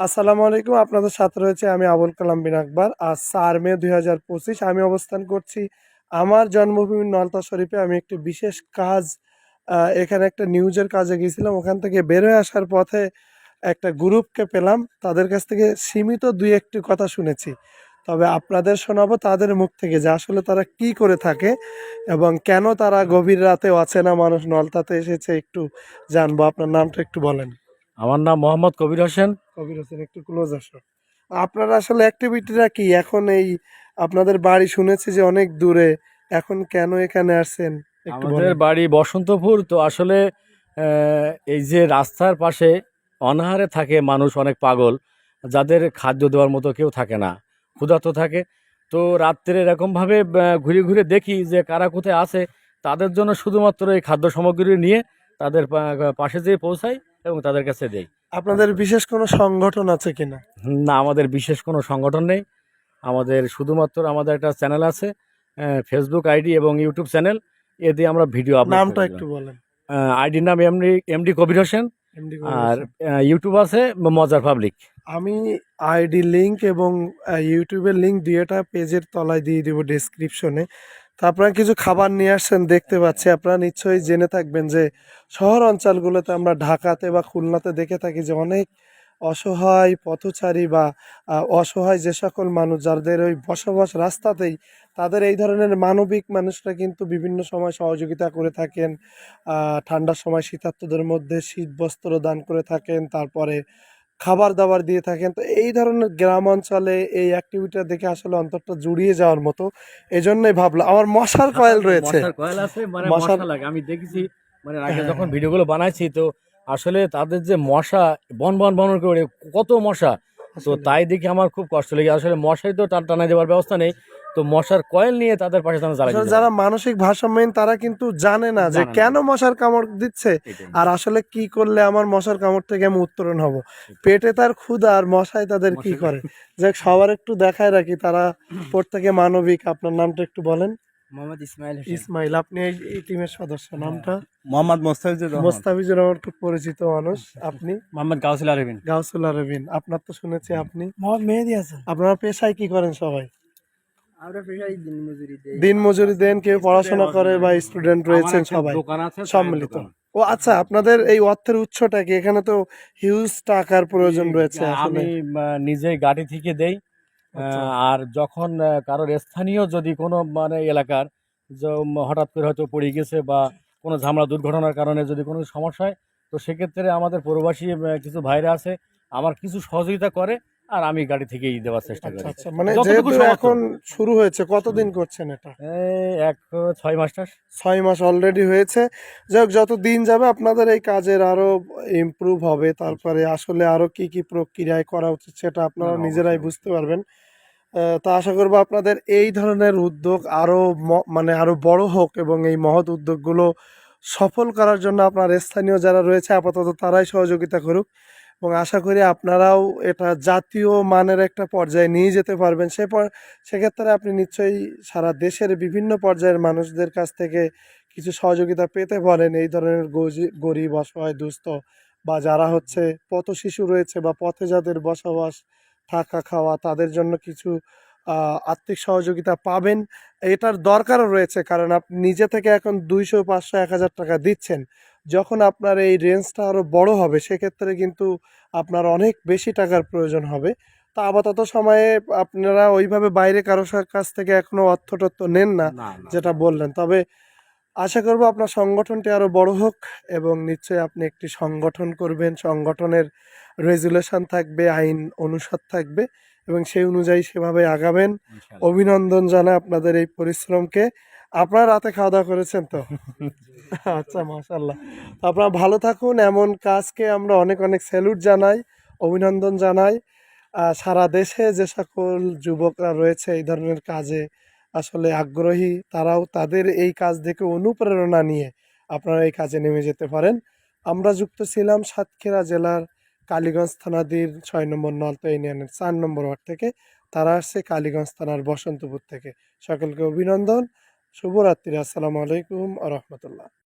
আসসালামু আলাইকুম, আপনাদের সাথে রয়েছে আমি আবুল কালাম বিন আকবর। আজ চার মে দুই হাজার পঁচিশ, আমি অবস্থান করছি আমার জন্মভূমি নলতা শরীফে। আমি একটি বিশেষ কাজ এখানে একটা নিউজের কাজে গিয়েছিলাম। ওখান থেকে বের হয়ে আসার পথে একটা গ্রুপকে পেলাম। তাদের কাছ থেকে সীমিত দুই একটি কথা শুনেছি। তবে আপনাদের শোনাবো তাদের মুখ থেকে যে আসলে তারা কি করে থাকে এবং কেন তারা গভীর রাতে অচেনা মানুষ নলতাতে এসেছে, একটু জানব। আপনার নামটা একটু বলেন। আমার নাম মোহাম্মদ কবির হোসেন। কবির হোসেন একটু ক্লোজ আসো। আপনার আসলে অ্যাক্টিভিটিটা কি? এখন এই আপনাদের বাড়ি শুনেছি যে অনেক দূরে এখন কেন এখানে আসছেন? আমাদের বাড়ি বসন্তপুর তো আসলে এই যে রাস্তার পাশে অনাহারে থাকে মানুষ অনেক পাগল যাদের খাদ্য দেওয়ার মতো কেউ থাকে না ক্ষুধার্ত থাকে। তো রাত্রে এরকমভাবে ঘুরে ঘুরে দেখি যে কারা কোথায় আছে তাদের জন্য শুধুমাত্র এই খাদ্য সামগ্রী নিয়ে তাদের পাশে যেয়ে পৌঁছাই। এবং তাদের কাছে দেই। আপনাদের বিশেষ কোনো সংগঠন আছে কিনা? না আমাদের বিশেষ কোনো সংগঠন নেই। আমাদের শুধুমাত্র আমাদের একটা চ্যানেল আছে ফেসবুক আইডি এবং ইউটিউব চ্যানেল। এ দিয়ে আমরা ভিডিও আপলোড নামটা একটু বলেন। আইডির নাম এমডি এমডি কবির হোসেন। আর ইউটিউব আছে মজার পাবলিক। আমি আইডি লিংক এবং ইউটিউবের লিংক দুইটা পেজের তলায় দিয়ে দিব ডেসক্রিপশনে তো আপনারা কিছু খাবার নিয়ে আসছেন, দেখতে পাচ্ছি। আপনারা নিশ্চয়ই জেনে থাকবেন যে শহর অঞ্চলগুলোতে আমরা ঢাকাতে বা খুলনাতে দেখে থাকি যে অনেক অসহায় পথচারী বা অসহায় যে সকল মানুষ যাদের ওই বসবাস রাস্তাতেই তাদের এই ধরনের মানবিক মানুষরা কিন্তু বিভিন্ন সময় সহযোগিতা করে থাকেন। ঠান্ডার সময় শীতার্তদের মধ্যে শীত বস্ত্র দান করে থাকেন, তারপরে খাবার দাবার দিয়ে থাকেন। তো এই ধরনের গ্রাম অঞ্চলে এই অ্যাক্টিভিটিটা দেখে আসলে অন্তরটা জুড়িয়ে যাওয়ার মতো। এজন্যই ভাবলাম আমার মশার কয়েল রয়েছে। মশার কয়েল আছে মানে মশা লাগে। আমি দেখেছি মানে আগে হ্যাঁ। যখন ভিডিওগুলো বানাইছি তো আসলে তাদের যে মশা বন বন বন করে কত মশা। তো তাই দেখে আমার খুব কষ্ট লেগে আসলে মশাই তো টান টানা দেওয়ার ব্যবস্থা নেই। তো মশার কয়েল নিয়ে তাদের পাশে তারা জ্বালাই যারা মানসিক ভারসাম্যহীন তারা কিন্তু জানে না যে কেন মশার কামড় দিচ্ছে আর আসলে কি করলে আমার মশার কামড় থেকে আমি উত্তরণ হব। পেটে তার ক্ষুধা আর মশাই তাদের কি করে? যাক সবার একটু দেখায় রাখি তারা প্রত্যেকে মানবিক। আপনার নামটা একটু বলেন। মোহাম্মদ ইসমাইল ইসমাইল আপনি এই টিমের সদস্য নামটা? মোহাম্মদ মোস্তাফিজুর মোস্তাফিজুর রহমান খুব পরিচিত মানুষ। আপনি? মোহাম্মদ গাউসুল আরবিন। গাউসুল আরবিন। আপনার তো শুনেছি আপনি। মোহাম্মদ মেহেদি হাসান। আপনারা পেশায় কি করেন সবাই? দিন মজুরি দিন দেন কেউ পড়াশোনা করে বা স্টুডেন্ট রয়েছেন সবাই সম্মিলিত। ও আচ্ছা আপনাদের এই অর্থের উৎসটা কি? এখানে তো হিউজ টাকার প্রয়োজন রয়েছে আমি নিজেই গাড়ি থেকে দেই আচ্ছা। আহ, আর যখন কারোর স্থানীয় যদি কোনো মানে এলাকার হঠাৎ করে হয়তো পড়ে গেছে বা কোনো ঝামেলা দুর্ঘটনার কারণে যদি কোনো সমস্যা হয় তো সেক্ষেত্রে আমাদের প্রবাসী কিছু ভাইরা আছে আমার কিছু সহযোগিতা করে আর আমি গাড়ি থেকেই দেওয়ার চেষ্টা আচ্ছা করি। আচ্ছা মানে যেহেতু এখন শুরু হয়েছে কতদিন করছেন এটা? এক ছয় মাস্টার ছয় মাস অলরেডি হয়েছে। যাই হোক যত দিন যাবে আপনাদের এই কাজের আরও ইমপ্রুভ হবে তারপরে আসলে আরও কি কি প্রক্রিয়ায় করা উচিত সেটা আপনারা নিজেরাই বুঝতে পারবেন। তা আশা করব আপনাদের এই ধরনের উদ্যোগ আরও মানে আরও বড় হোক এবং এই মহৎ উদ্যোগগুলো সফল করার জন্য আপনার স্থানীয় যারা রয়েছে আপাতত তারাই সহযোগিতা করুক। এবং আশা করি আপনারাও এটা জাতীয় মানের একটা পর্যায়ে নিয়ে যেতে পারবেন। সে সেক্ষেত্রে আপনি নিশ্চয়ই সারা দেশের বিভিন্ন পর্যায়ের মানুষদের কাছ থেকে কিছু সহযোগিতা পেতে পারেন। এই ধরনের গরিব, অসহায়, দুস্থ বা যারা হচ্ছে পথ শিশু রয়েছে বা পথে যাদের বসবাস, থাকা, খাওয়া, তাদের জন্য কিছু আর্থিক সহযোগিতা পাবেন। এটার দরকারও রয়েছে কারণ আপনি নিজে থেকে এখন দুইশো, পাঁচশো, এক হাজার টাকা দিচ্ছেন। যখন আপনার এই রেঞ্জটা আরও বড় হবে সেক্ষেত্রে কিন্তু আপনার অনেক বেশি টাকার প্রয়োজন হবে। তা আপাতত সময়ে আপনারা ওইভাবে বাইরে কারও কাছ থেকে এখনও অর্থ টর্থ নেন না যেটা বললেন। তবে আশা করব আপনার সংগঠনটি আরও বড় হোক এবং নিশ্চয়ই আপনি একটি সংগঠন করবেন। সংগঠনের রেজুলেশন থাকবে আইন অনুসার থাকবে এবং সেই অনুযায়ী সেভাবে আগাবেন। অভিনন্দন জানাই আপনাদের এই পরিশ্রমকে। আপনার রাতে খাওয়া দাওয়া করেছেন তো? আচ্ছা মাশাল্লাহ আপনারা ভালো থাকুন, এমন কাজকে আমরা অনেক অনেক স্যালুট জানাই, অভিনন্দন জানাই। সারা দেশে যে সকল যুবকরা রয়েছে এই ধরনের কাজে আসলে আগ্রহী, তারাও তাদের এই কাজ দেখে অনুপ্রেরণা নিয়ে আপনারা এই কাজে নেমে যেতে পারেন। আমরা যুক্ত ছিলাম সাতক্ষীরা জেলার কালীগঞ্জ থানাদির ছয় নম্বর নলতা ইউনিয়নের চার নম্বর ওয়ার্ড থেকে। তারা আসছে কালীগঞ্জ থানার বসন্তপুর থেকে। সকলকে অভিনন্দন। শুভরাত্রি আসসালামু আলাইকুম আ রহমতুল্লাহ।